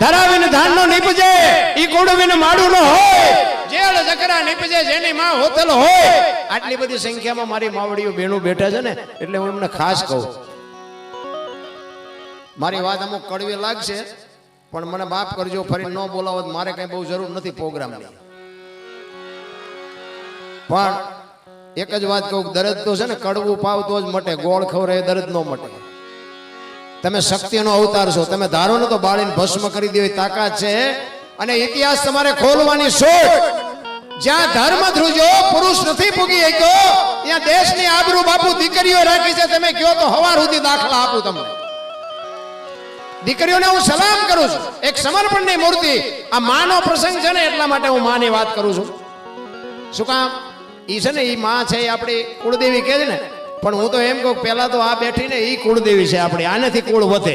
ધરાવીને ધાનનો નીપજે, ઈ કુડવીને માડું ન હોય, જેળ જકરા નીપજે, જેની માં હોતલ હોય. આટલી બધી સંખ્યામાં મારી માવડીઓ બેનું બેઠા છે ને, એટલે હું એમને ખાસ કહું. મારી વાત અમુક કડવી લાગશે, પણ મને માફ કરજો, ફરી ન બોલાવો મારે કઈ બહુ જરૂર નથી પ્રોગ્રામની. પણ એક જ વાત કહું, દર્દ તો છે ને, કડવું પાવ તો જ મટે, ગોળ ખવરે દર્દ ન મટે. તમે શક્તિનો અવતાર છો. તમે ધારો ને તો બાળીને ભસ્મ કરી દેવી તાકાત છે અને ઇતિહાસ તમારે ખોલવાની શોધ જ્યાં ધર્મ ધ્રુજો, પુરુષ નથી પૂગી શક્યો ત્યાં દેશની આબરૂ બાપુ દીકરીઓ રાખી છે. તમે કયો તો હવાર સુધી દાખલા આપું તમને. દીકરીઓને હું સલામ કરું છું. એક સમર્પણની મૂર્તિ. આ માનો પ્રસંગ છે ને, એટલા માટે હું માની વાત કરું છું. શું કામ? ઈ છે ને, ઈ માં છે એ આપણી કુળદેવી કહે ને પણ હું તો એમ કહું પેલા તો આ બેઠીને ઈ કુળદેવી છે આપણી, આનેથી કુળ વધે.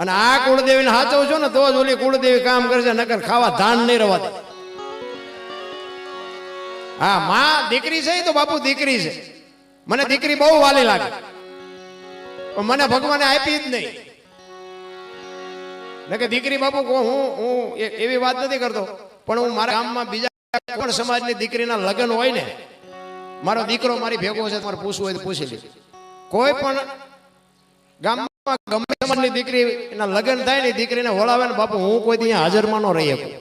અને આ કુળદેવીને હાચવજો ને તો જ ઓલી કુળદેવી કામ કરશે નકર ખાવા ધાન નહીં રવા દે. હા, માં દીકરી છે તો બાપુ દીકરી છે. મને દીકરી બહુ વાલી લાગે. પણ મને ભગવાને આપી જ નહીં. એટલે કે દીકરી બાપુ હું હું એવી વાત નથી કરતો. પણ હું મારા ગામમાં બીજા કોણ સમાજની દીકરીના લગ્ન હોય ને મારો દીકરો મારી ભેગો છે, તમારે પૂછવું હોય તો પૂછી લે. કોઈ પણ ગામમાં ગમે સમાજની દીકરી, એના લગ્ન થાય ને દીકરીને વળાવે ને બાપુ, હું કોઈ અહીંયા હાજરમાં ન રહી શકું.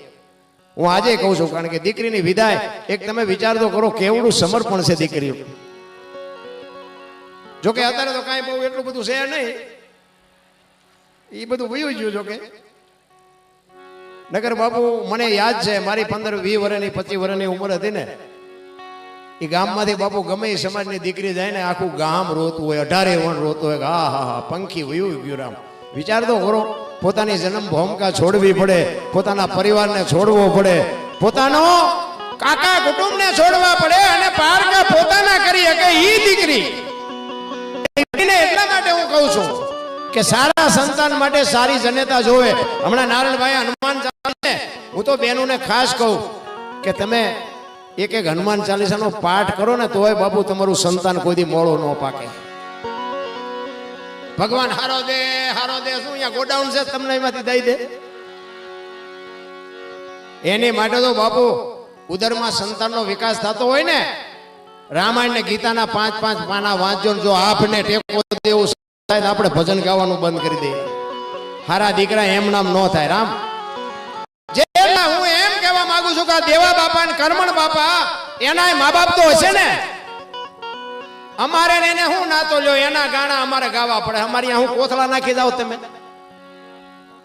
હું આજે કહું છું, કારણ કે દીકરીની વિદાય એક તમે વિચાર તો કરો, કેવડું સમર્પણ છે દીકરીઓ જોકે અત્યારે તો કાંઈ બહુ એટલું બધું છે નહીં. એ બધું વયું ગયું જોકે નગર બાપુ, મને યાદ છે, મારી પંદર વીસ વર્ષની પચીસ વર્ષની ઉંમર હતી ને. એ ગામમાંથી બાપુ ગમે સમાજની દીકરી જાય ને આખું ગામ રોતું હોય, અઢારે વણ રોતું હોય હા હા હા, પંખી વયું ગયું રામ. વિચાર તો કરો, પોતાની જન્મ ભૂમિકા છોડવી પડે, પોતાના પરિવારને છોડવો પડે, પોતાનો કાકા કુટુંબને છોડવા પડે અને પારકા પોતાના કરી શકે ઈ દીકરી. એટલા માટે હું કહું છું કે સારા સંતાન માટે સારી જનેતા જોવે. હમણાં નારાયણભાઈ હનુમાન હું તો બહેનોને ખાસ કહું કે તમે એક એક હનુમાન ચાલીસાનો પાઠ કરો ને તોય બાપુ તમારું સંતાન કોઈ મોડો ન પાકે. ભગવાન, હારો દે હારો દે, શું અહીંયા ગોડાઉન છે તમને એમાંથી દઈ દે? એની માટે તો બાપુ ઉદરમાં સંતાનનો વિકાસ થતો હોય ને રામાયણ ને ગીતાના પાંચ પાંચ પાના વાંચજો ને જો આપને ટેકો દેવું થાય આપણે ભજન ગાવાનું બંધ કરી દઈએ. હારા દીકરા એમ નામ ન થાય, રામ. કહેવા માંગુ છું કે આ દેવા બાપા ને કર્મણ બાપા એના મા બાપ તો હશે ને? અમારે એને હું નાતો લ્યો? એના ગાણા અમારે ગાવા પડે. અમારી હું કોથળા નાખી જાવ તમે.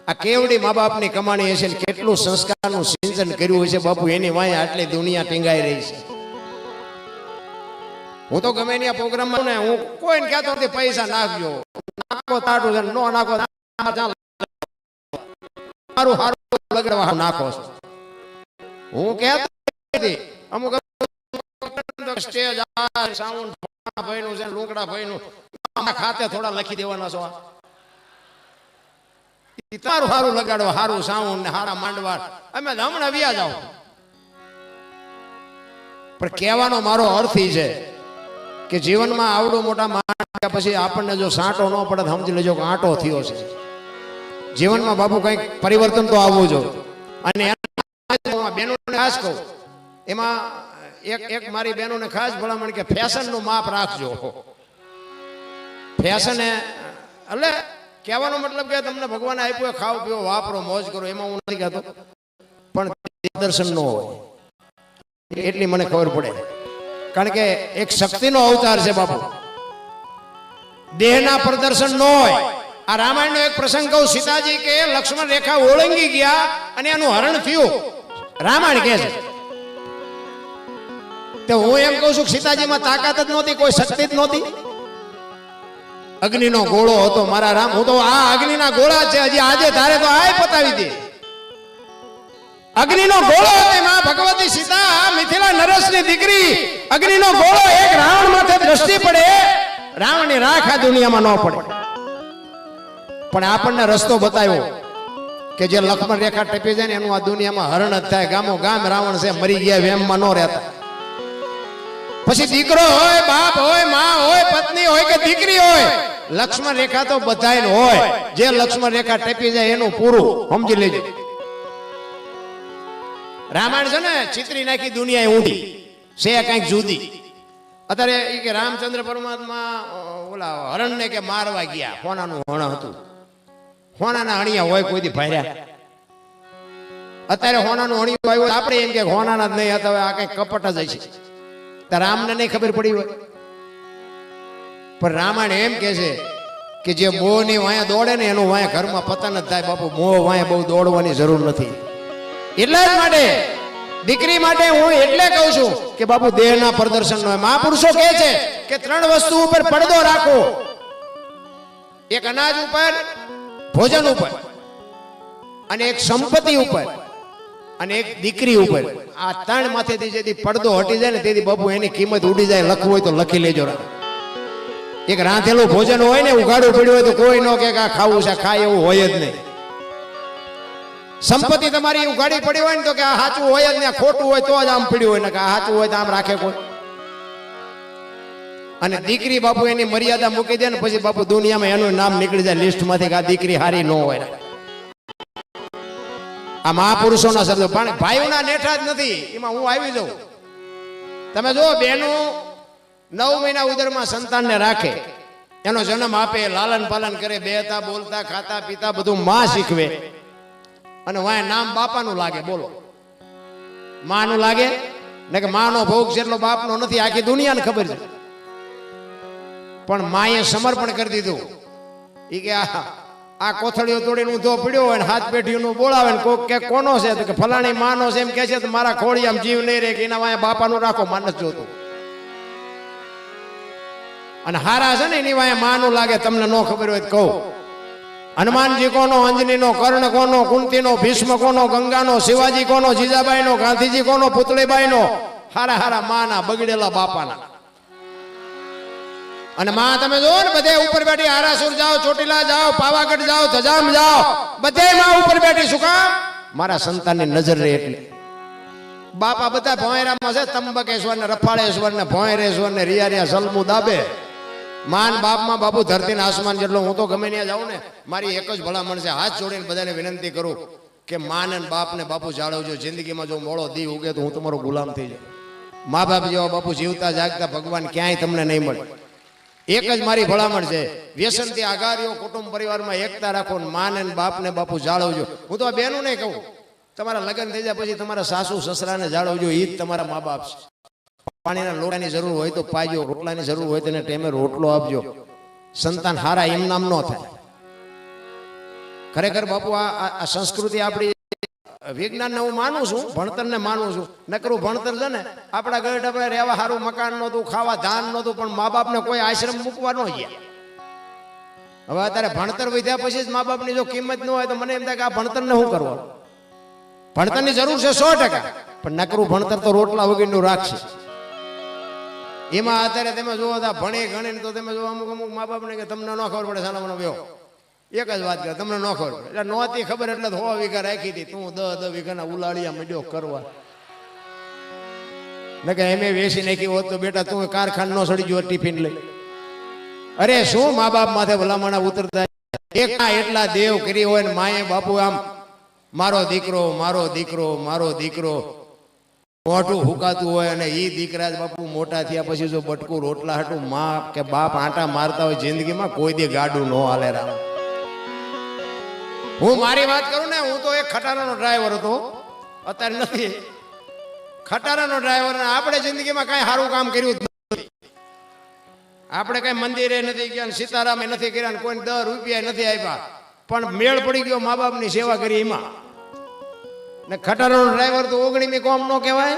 આ કેવડી મા બાપની કમાણી હશે ને? કેટલું સંસ્કારનું સિંચન કર્યું હશે બાપુ? એની વાંહે આટલી દુનિયા ટીંગાઈ રહી છે. હું તો ગમે પ્રોગ્રામ પ્રોગ્રામમાં ને હું કોઈને કહેતો નથી, પૈસા નાખજો. નાખો તાટું નો નાખો સારું સારું લગડવા નાખો છો. હું કહેતો અમુક સ્ટેજ સાઉન્ડ ભાઈનું છે લુંકડા ભાઈનું ખાતે થોડા લખી દેવાના છો તારું સારું લગાડો સારું સાઉન્ડ ને હારા માંડવા. અમે હમણાં વ્યા જાઓ પણ કહેવાનો મારો અર્થ ઈ છે કે જીવનમાં આવડો મોટા માણસ પછી આપણને જો સાંટો ન પડે સમજી લેજો કે આંટો થયો છે. જીવનમાં બાપુ કંઈક પરિવર્તન તો આવવું જોઈએ. અને તમને ભગવાન આપ્યું ખાઓ પીઓ વાપરો, મોજ કરો, એમાં હું નથી કહેતો. પણ દર્શન ન હોય. એટલી મને ખબર પડે. કારણ કે એક શક્તિનો અવતાર છે બાપુ. દેહના પ્રદર્શન ન હોય. આ રામાયણનો એક પ્રસંગ કહું, સીતાજી કે લક્ષ્મણ રેખા ઓળંગી ગયા અને એનું હરણ થયું. રામાયણ કે છે. તો હું એમ કહું છું, સીતાજીમાં તાકાત જ નહોતી, કોઈ શક્તિ જ નહોતી. અગ્નિનો ગોળો હતો, મારા રામ, હું તો આ અગ્નિના ગોળા છે, હજી આજે તારે તો આય પતાવી દે. અગ્નિનો ગોળો હતો માં ભગવતી સીતા મિથિલા નરેશની દીકરી. અગ્નિનો ગોળો એક રાવણ માથે દ્રષ્ટિ પડે. રાવણની રાખ આ દુનિયામાં ન પડે. પણ આપણને રસ્તો બતાવ્યો. કે જે લક્ષ્મણ રેખા ટપી જાય ને એનું આ દુનિયામાં હરણ જ થાય. ગામો ગામ રાવણ છે, મરી ગયા વેમમાં ન રહેતા. પછી દીકરો હોય, બાપ હોય, માં હોય, પત્ની હોય કે દીકરી હોય, લક્ષ્મણ રેખા તો બધાયને હોય. જે લક્ષ્મણ રેખા ટપી જાય એનું પૂરું. સમજી લેજો. રામાયણ છે ને, ચિત્રી નાખી દુનિયા ઊંધી. છે કંઈક જુદી. અત્યારે એ કે રામચંદ્ર પરમાત્મા ઓલા હરણને કે મારવા ગયા હોનાનું હણ હતું. હોનાના અણિયા હોય કોઈથી ભાર્યા? અત્યારે હોનાનું અણિયું આવ્યું આપણે એમ કે હોનાના જ નહીં હતા આ કઈ કપટ જ છે તો રામને નહીં ખબર પડી હોય. પણ રામાયણ એમ કે છે કે જે મોહની વાયા દોડે ને એનું વાયા ઘરમાં પતન જ થાય. બાપુ, મોહ વાયા બહુ દોડવાની જરૂર નથી. એટલા માટે દીકરી માટે હું એટલે કહું છું કે બાપુ, દેહના પ્રદર્શન નો મહાપુરુષો કહે છે કે ત્રણ વસ્તુ ઉપર પડદો રાખો. એક અનાજ ઉપર ભોજન ઉપર અને એક સંપત્તિ ઉપર અને એક દીકરી ઉપર. આ ત્રણ માથેથી જેથી પડદો હટી જાય ને તેથી બાપુ એની કિંમત ઉડી જાય, લખવું હોય તો લખી લેજો એક રાંધેલું ભોજન હોય ને ઉગાડું પડ્યું હોય તો કોઈ ન કે આ ખાવું છે ખાય એવું હોય જ નહીં. સંપત્તિ તમારી ઉગાડી પડી હોય ને તો કે આ સાચું હોય જ ને ખોટું હોય તો જ આમ પડ્યું હોય ને કે આ સાચું હોય તો આમ રાખે કોઈ. અને દીકરી બાપુ એની મર્યાદા મૂકી દે ને પછી બાપુ દુનિયામાં એનું નામ નીકળી જાય લિસ્ટમાંથી કે આ દીકરી હારી ન હોય. આ મહાપુરુષોના શબ્દો. પણ ભાઈઓના નેઠા જ નથી. એમાં હું આવી જાઉં. તમે જો બેનો નવ મહિના ઉદરમાં સંતાનને રાખે. એનો જન્મ આપે, લાલન પાલન કરે બેતા બોલતા, ખાતા, પીતા, બધું માં શીખવે. અને વાય નામ બાપાનું લાગે, બોલો. માનું લાગે? ને કે માનો ભોગ જેટલો બાપનો નથી, આખી દુનિયાને ખબર છે. પણ માએ સમર્પણ કરી દીધું. એ કે આ આ કોથળીઓ તોડીને ઊંધો પડ્યો હોય ને હાથ પેઢીનું બોલાવે ને કોક કે કોનો છે? તો કે ફલાણી માનો છે એમ કે છે મારા ખોળી આમ જીવ નહીં રે કે એના વાય બાપાનું રાખો માનસ જોતું. અને હારા છે ને એની વાય માનું લાગે, તમને ન ખબર હોય કહું. હનુમાનજી કોનો, અંજનીનો, કર્ણ કોનો, કુંતીનો, ભીષ્મ કોનો, ગંગાનો, શિવાજી કોનો, જીજાબાઈનો, ગાંધીજી કોનો, પુતળીબાઈનો, હારા હારા માના બગડેલા બાપાના. અને માં, તમે જો ને, બધે ઉપર બેઠી આરાસુર જાઓ, ચોટીલા જાઓ, પાવાગઢ જાઓ ધજામ જાઓ, બધે માં ઉપર બેઠી શું કામ? મારા સંતાનની નજર રહે એટલે. બાપા બધા ભોંયરામાં છે, તંબકેશ્વર ને રફાળેશ્વર ને ભોંયરેશ્વર ને રિયારિયા સલમુ દાબે. માન બાપમાં બાપુ ધરતી ને આસમાન જેટલો હું તો ગમે ત્યાં જાઉં ને, મારી એક જ ભલામણ છે હાથ જોડીને બધાને વિનંતી કરું કે માન અને બાપ ને બાપુ જાળવજો, જિંદગીમાં જો મોડો દી ઉગે તો હું તમારો ગુલામ થઈ જાઉં. મા બાપ જેવા બાપુ જીવતા જાગતા ભગવાન ક્યાંય તમને નહીં મળે. એક જ મારી ભલામણ છે. વ્યસનથી આઘારીઓ કુટુંબ પરિવારમાં એકતા રાખો ને માન બાપ ને બાપુ જાળવજો. હું તો આ બેનું નહીં કહું તમારા લગ્ન થઈ જાય પછી તમારા સાસુ સસરાને જાળવજો એ જ તમારા મા બાપ છે. પાણીના લોટાની જરૂર હોય તો પાજો રોટલાની જરૂર હોય તેને ટેમે રોટલો આપજો. સંતાન હારા એમ નામ ન થાય. ખરેખર બાપુ આ સંસ્કૃતિ આપણી વિજ્ઞાનને હું માનું છું, ભણતરને માનું છું. નકરું ભણતર છે ને, આપણા ગઢ આપણે રહેવા સારું મકાન નહોતું, ખાવા ધાન નહોતું, પણ મા બાપને કોઈ આશ્રમ મૂકવા ન હવે અત્યારે ભણતર વધ્યા પછી જ મા બાપની જો કિંમત ન હોય તો મને એમ થાય કે આ ભણતરને શું કરવાનું? ભણતરની જરૂર છે સો ટકા, પણ નકરું ભણતર તો રોટલા વગરનું રાખશે. એમાં અત્યારે તમે જોવા ભણે ગણે તો તમે જો અમુક અમુક મા બાપને કે તમને ન ખબર પડે, સાલા મને વ્યો. એક જ વાત કરે તમને ન ખબર એટલે નહોતી ખબર એટલે હો વીઘા રાખી હતી. તું દસ દસ વીઘાના ઉલાળિયા મળ્યો કરવા. ને કે એમે વેસી નાખી હોત તો બેટા તું કારખાન નો સડી ગયો ટિફિન લઈ. અરે શું મા બાપ માથે ભલામણા ઉતરતા? એક એટલા દેવ કરી હોય ને માએ બાપુ આમ, મારો દીકરો મારો દીકરો મારો દીકરો. મોટું હુકાતું હોય અને એ દીકરા જ બાપુ મોટા થયા પછી જો બટકું રોટલા હાટું મા કે બાપ આંટા મારતા હોય જિંદગીમાં કોઈ દી ગાડું ન હાલે રામ. હું મારી વાત કરું ને હું તો એક ખટારાનો ડ્રાઈવર હતો. અત્યારે નથી. ખટારાનો ડ્રાઈવર આપણે જિંદગીમાં કાંઈ સારું કામ કર્યું જ નથી. આપણે કઈ મંદિરે નથી ગયા ને સીતારામે નથી કર્યા કોઈ દર રૂપિયા નથી આપ્યા. પણ મેળ પડી ગયો મા બાપની સેવા કરી એમાં. ને ખટારાનો ડ્રાઈવર તો ઓગણીમી કોમ નો કહેવાય.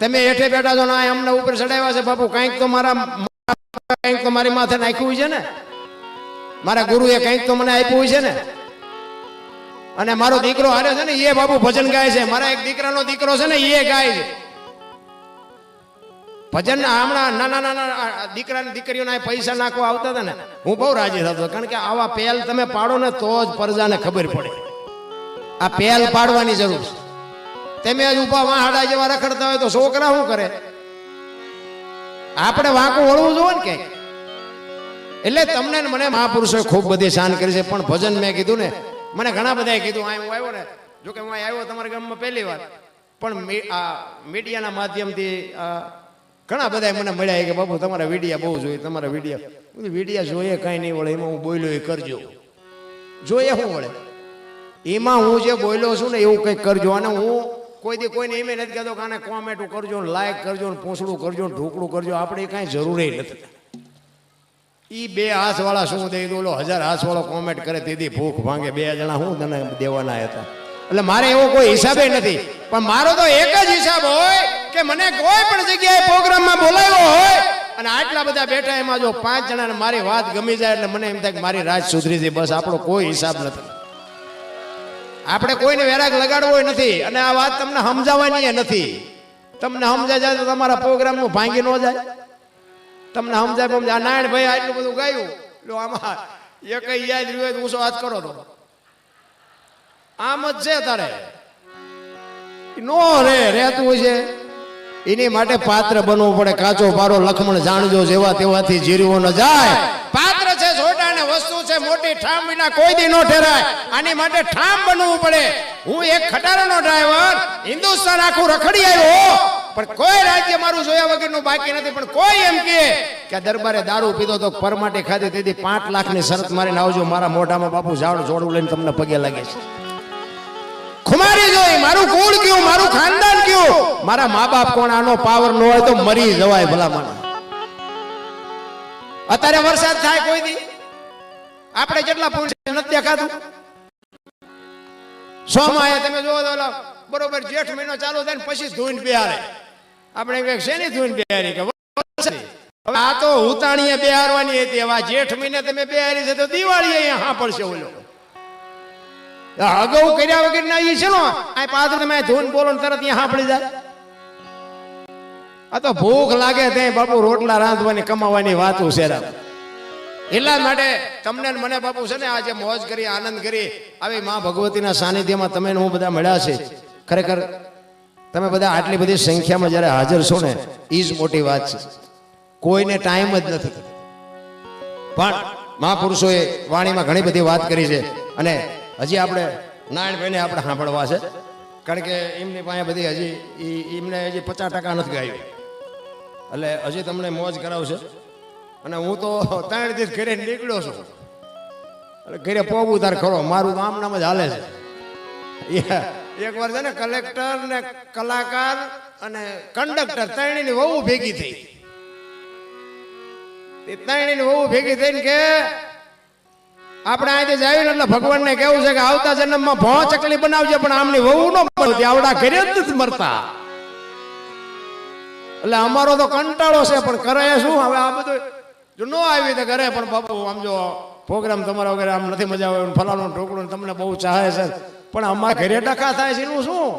તમે હેઠે બેઠા છો ને અમને ઉપર ચડાવ્યા છે બાપુ કાંઈક તો મારા કંઈક તો મારી માથે નાખ્યું છે ને. મારા ગુરુએ કંઈક તો મને આપ્યું છે ને? અને મારો દીકરો હારે છે ને, એ બાપુ ભજન ગાય છે. મારા એક દીકરાનો દીકરો છે ને, એ ગાય છે. ભજન હમણાં નાના નાના દીકરા દીકરીઓના પૈસા નાખવા આવતા હતા ને, હું બહુ રાજી થતો કારણ કે આવા પહેલ તમે પાડો ને, તો જ પ્રજાને ખબર પડે. આ પહેલ પાડવાની જરૂર છે. તમે જ ઊભા વાહાડા જેવા રખડતા હોય તો છોકરા શું કરે? આપણે વાંકું વળવું જોઈએ ને કે એટલે તમને મને મહાપુરુષોએ ખૂબ બધી શાન કરી છે. પણ ભજન મેં કીધું ને, મને ઘણા બધાએ કીધું આ હું આવ્યો ને. જો કે હું આવ્યો તમારા ગામમાં પહેલી વાર. પણ આ મીડિયાના માધ્યમથી ઘણા બધા મને મળ્યા કે, બાપુ, તમારા વિડીયા બહુ જોઈએ, તમારા વિડીયા. વિડીયા જોઈએ કાંઈ નહીં વળે, એમાં હું બોલ્યો એ કરજો. જોઈએ શું વળે. એમાં હું જે બોલ્યો છું ને, એવું કંઈક કરજો. અને હું કોઈ દી કોઈને એમ નથી કહેતો કે આને કોમેન્ટ કરજો લાઈક કરજો પૂંછડું કરજો ઢોકળું કરજો. આપણે કાંઈ જરૂરી નથી. ઈ બે હાથ વાળા શું દઈ દો ઓલો હજાર હાથ વાળો કોમેન્ટ કરે તેથી ભૂખ ભાંગે. બે જણા હું તને દેવાના હતા? એટલે મારે એવો કોઈ હિસાબે નથી. પણ મારો તો એક જ હિસાબ હોય કે મને કોઈ પણ જગ્યાએ પ્રોગ્રામમાં બોલાવ્યો હોય અને આટલા બધા બેઠા એમાં જો પાંચ જણાને મારી વાત ગમી જાય એટલે મને એમ થાય કે મારી રાત સુધરી છે બસ આપણો કોઈ હિસાબ નથી. આપણે કોઈને વેરાગ લગાડવો નથી અને આ વાત તમને સમજાવવાની નથી. તમને સમજાય જાય તો તમારા પ્રોગ્રામનું ભાંગી ન જાય. તમને સમજાય સમજાય નારાયણ ભાઈ આટલું બધું ગાયું? લો આમાં એ કઈ યાદ રહ્યું હોય ઊંચો વાત કરો તો. આમ જ છે તારે. નો રે રહેતું છે. એની માટે પાત્ર બનવું પડે. કાચો પારો લખમણ જાણજો જેવા તેવાથી જીરવો ન જાય. પાત્ર છે છોટા ને વસ્તુ છે મોટી ઠામ વિના કોઈ દી નો ઠેરાય. આની માટે ઠામ બનવું પડે. હું એક ખટારાનો ડ્રાઈવર હિન્દુસ્તાન આખું રખડી આવ્યો. પણ કોઈ રાજ્ય મારું જોયા વગરનું બાકી નથી, પણ કોઈ એમ કહે કે દરબારે દારૂ પીધો તો પરમાટી ખાધી, તેથી પાંચ લાખની શરત મારીને આવજો, મારા મોઢામાં બાપુ ઝાડ જોડું લઈને તમને પગે લાગે છે. ખુમારી જોઈ, મારું કુળ કયું, મારું ખાનદાન કયું? મારા મા બાપ કોણ, આનો પાવર ન હોય તો મરી જવાય ભલામણ. અત્યારે વરસાદ થાય કોઈ દી? આપણે જેટલા પુણ્ય નથી દેખાતું સોમાએ બરોબર જેઠ મહિનો ચાલુ થાય ને પછી ધૂન બિહારે. આપણે શેની ધૂન બિહારી? કે આ તો ઉતાણીએ બિહારવાની હતી. હવે જેઠ મહિને તમે બિહારી છે તો દિવાળી અહીંયા હા પડશે ઓલો અગાઉ કર્યા વગર ના છે ને? આ પાછળ તમે ધૂન બોલો તરત અહીંયા સાંભળી જાય. આ તો ભૂખ લાગે તે બાપુ રોટલા રાંધવાની, કમાવાની વાતો છે. એટલા માટે તમને મને બાપુ છે ને આજે મોજ કરી, આનંદ કરી, આવી મા ભગવતીના સાનિધ્યમાં તમે હું બધા મળ્યા છે. ખરેખર તમે બધા આટલી બધી સંખ્યામાં જ્યારે હાજર છો ને એ જ મોટી વાત છે. કોઈને ટાઈમ જ નથી પણ મહાપુરુષોએ વાણીમાં ઘણી બધી વાત કરી છે અને હજી આપણે નારાયણભાઈને આપણે સાંભળવા છે. કારણ કે એમની પાસે બધી હજી એમને હજી પચાસ ટકા નથી ગાયું. એટલે હજી તમને મોજ કરાવશે. અને હું તો ત્રણ દિવસ ઘરે નીકળ્યો છું. એટલે ઘરે પોગું તાર ખરો, મારું આમ નામ જ હાલે છે. એક વાર છે ને કલેક્ટર ને કલાકાર અને કંડક્ટર ત્રણેયની વહુ ભેગી થઈ. એ ત્રણેયની વહુ ભેગી થઈને કે, આપણે આજે જાવી ને એટલે ભગવાનને કેવું છે કે આવતા જન્મમાં ભો ચકલી બનાવજે, પણ આમની વહુ ન મળતી આવડા ઘરે જ મરતા. એટલે અમારો તો કંટાળો છે, પણ કરાય શું? હવે આ બધું જો ન આવી તો ઘરે પણ બાપુ, આમ જો પ્રોગ્રામ તમારા વગેરે આમ નથી મજા આવે ફલાણું ઢોકળું તમને બહુ ચાહે છે. પણ અમારા ઘરે ટકા થાય છે એનું શું?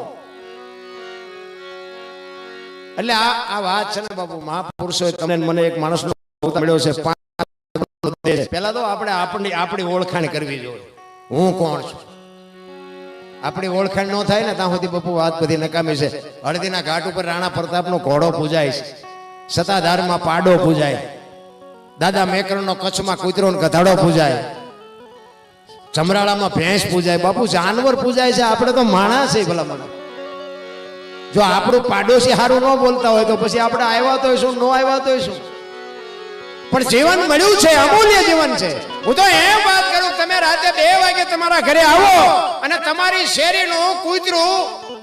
એટલે આ આ વાત છે ને બાપુ મહાપુરુષો તમને મને એક માણસનો મળ્યો છે પહેલા તો આપણે આપણી આપણી ઓળખાણ કરવી જોઈએ. હું કોણ છું? આપણી ઓળખાણ ન થાય ને, ત્યાં સુધી બાપુ વાત બધી નકામી છે. હળદીના ઘાટ ઉપર રાણા પ્રતાપનો ઘોડો પૂજાય છે. સતાધારમાં પાડો પૂજાય. દાદા મેકરણનો કચ્છમાં કૂતરો ને ગધાડો પૂજાય. ચમરાળામાં ભેંસ પૂજાય. બાપુ જાનવર પૂજાય. છે. આપણે તો માણસ છે ભલા મને જો આપણું પાડોશી સારું ન બોલતા હોય તો પછી આપણે આવ્યા તો શું ન આવ્યા તો શું? પણ જીવન મળ્યું છે અમૂલ્ય જીવન છે. હું તો એમ વાત કરું તમે રાતે બે વાગે તમારા ઘરે આવો અને તમારી શેરીનું કૂતરું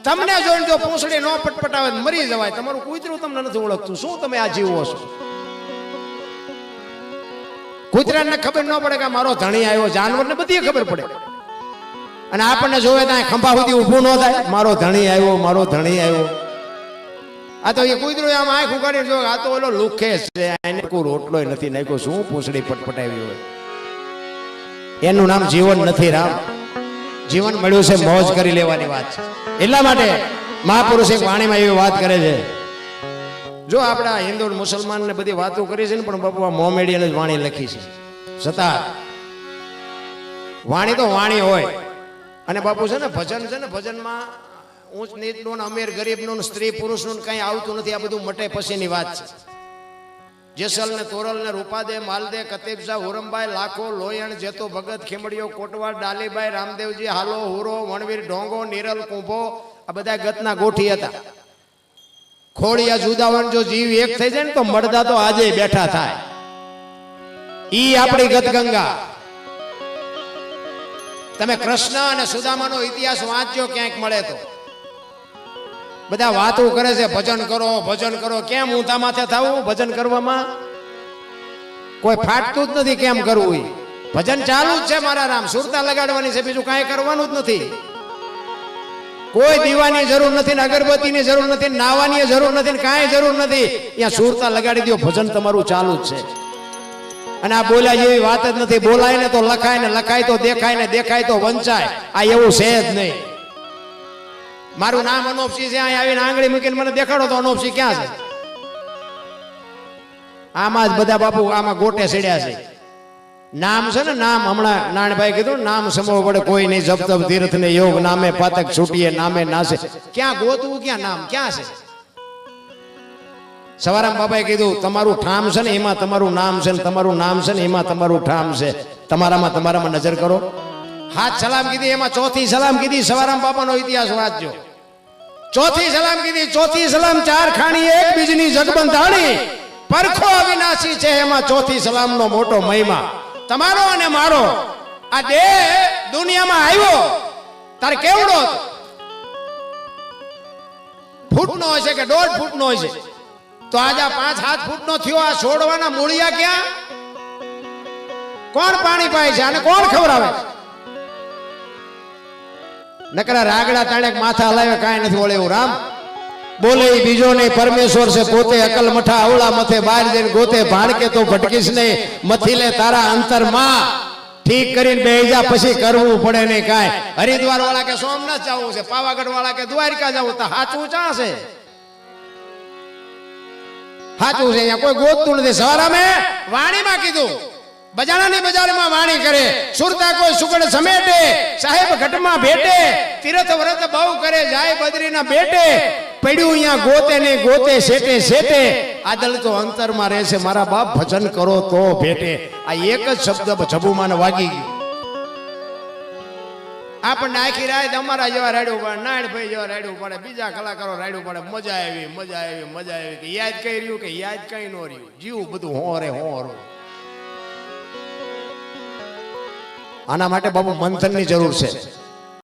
તમને જોઈને જો પૂંછડી ન પટપટાવે મરી જવાય. તમારું કૂતરું તમને નથી ઓળખતું. શું તમે આ જીવો છો? કૂતરાને ખબર ન પડે કે મારો ધણી આવ્યો, જાનવરને બધી ખબર પડે. અને આપણને જોવે ત્યાં ખંભા સુધી ઊભું ન થાય, મારો ધણી આવ્યો, મારો ધણી આવ્યો. આ તો એ કૂતરું આમ આંખ ઉગાડી જો, આ તો ઓલો લુખે છે એને કોઈ રોટલોય નથી નાખ્યો, શું પૂંછડી પટપટાવી હોય. એનું નામ જીવન નથી રામ. જીવન મળ્યું છે મોજ કરી લેવાની વાત છે. એટલા માટે મહાપુરુષ એક વાણીમાં એવી વાત કરે છે જો આપણા હિન્દુ મુસલમાન ને બધી વાતો કરી છે ને, પણ બાપુ આ મોમેડિયન જ વાણી લખી છે. છતાં વાણી તો વાણી હોય. અને બાપુ છે ને, ભજન છે ને, ભજનમાં ઊંચ નીચનું અમીર ગરીબનું સ્ત્રી પુરુષનું કંઈ આવતું નથી, આ બધું મટે પછીની વાત છે. જેસલ ને, તોરલ ને, રૂપાદે, માલદે કતીબશા હુરમભાઈ લાખો, લોયણ, જેતો, ભગત ખીમડીઓ કોટવાડ ડાલીભાઈ રામદેવજી, હાલો, હુરો, વણવીર, ઢોંગો, નિરલ, કુંભો, આ બધા ગતના ગોઠી હતા. ખોડિયા જુદાવન જો જીવ એક થઈ જાય ને તો મળદા તો આજે બેઠા થાય. ઈ આપણી ગતગંગા તમે કૃષ્ણ અને સુદામાનો ઇતિહાસ વાંચ્યો ક્યાંક મળે તો? બધા વાતો કરે છે, ભજન કરો ભજન કરો. કેમ ઊંધા માથે થવું ભજન કરવામાં? કોઈ ફાટતું જ નથી કેમ કરવું ભજન ચાલુ જ છે મારા રામ. સુરતા લગાડવાની છે, બીજું કાંઈ કરવાનું જ નથી. કોઈ દીવાની જરૂર નથી, ને અગરબત્તીની જરૂર નથી નાવાની જરૂર નથી, ને કાંઈ જરૂર નથી. ત્યાં સુરતા લગાડી દો ભજન તમારું ચાલુ જ છે. અને આ બોલ્યા જેવી વાત જ નથી. બોલાય ને તો લખાય ને લખાય તો દેખાય ને દેખાય તો વંચાય. આ એવું છે જ નહીં. મારું નામ અનોપસિંહ છે અહીં આવીને આંગળી મૂકીને મને દેખાડો તો અનોપસિંહ ક્યાં છે? આમાં જ બધા બાપુ આમાં ગોટે ચડ્યા છે. નામ છે ને, નામ હમણાં નાનભાઈ કીધું, નામ સમો પડે કોઈ નહીં જપ તપ તીર્થ ને યોગ, નામે પાતક છૂટીએ, નામે નાશે ક્યાં ગોતવું ક્યાં નામ, ક્યાં છે? સવારામ બાબાએ કીધું, તમારું ઠામ છે ને, એમાં તમારું નામ છે ને, તમારું નામ છે ને, એમાં તમારું ઠામ છે. તમારામાં તમારામાં નજર કરો. હાથ સલામ કીધી, એમાં ચોથી સલામ કીધી, સવારામ બાબાનો ઇતિહાસ વાંચજો. ચોથી સલામ કીધી, ચોથી સલામ, ચાર ખાણી, એક બીજની જગબંધાણી. પરખો અવિનાશી છે એમાં ચોથી સલામનો મોટો મહિમા. તમારો અને મારો. આ દેહ દુનિયામાં આવ્યો, તારે કેવડો? ફૂટનો હશે કે દોઢ ફૂટનો હશે તો આજે આ પાંચ સાત ફૂટનો થયો, આ છોડવાના મૂળિયા ક્યાં? કોણ પાણી પાય છે? અને કોણ ખવડાવે નકરા રાગડા તાણે માથા હલાવે કાંઈ નથી બોલે એવું રામ. બોલે બીજો નહીં પરમેશ્વર છે પોતે અકલ મઠા અવળા મથે, બહાર જઈને ગોતે ભાડકે તો ભટકીશ નહીં. મથી લે તારા અંતરમાં ઠીક કરીને બે જા, પછી કરવું પડે નહીં કાંઈ. હરિદ્વાર વાળા કે સોમનાથ જવું છે પાવાગઢ વાળા કે દ્વારકા જવું, તો સાચું ચા છે? સાચું છે, અહીંયા કોઈ ગોતતું નથી. અમે વાણીમાં કીધું બજારાની બજારમાં વાણી કરે, સુરતા કોઈ સુગડ સમેટે, સાહેબ ઘટમાં ભેટે, તીરથ વ્રત બહુ કરે, જાય બદરીના બેટે પડ્યું અહીંયા ગોતે ને ગોતે, શેટે શેટે. આદલ તો અંતરમાં રહેશે, મારા બાપ ભજન કરો તો ભેટે. આ એક જ શબ્દ જબુમાને વાગી ગયું. આપણને આખી રાત અમારા જેવા રાડ્યું પડે, નાયણભાઈ જેવા રાડ્યું પડે, બીજા કલાકારો રાડ્યું પડે. મજા આવી મજા આવી મજા આવી, કે યાદ કઈ રહ્યું કે યાદ કઈ ન રહ્યું. જીવ બધું હોરે હોરો. આના માટે બાબુ મંથનની જરૂર છે.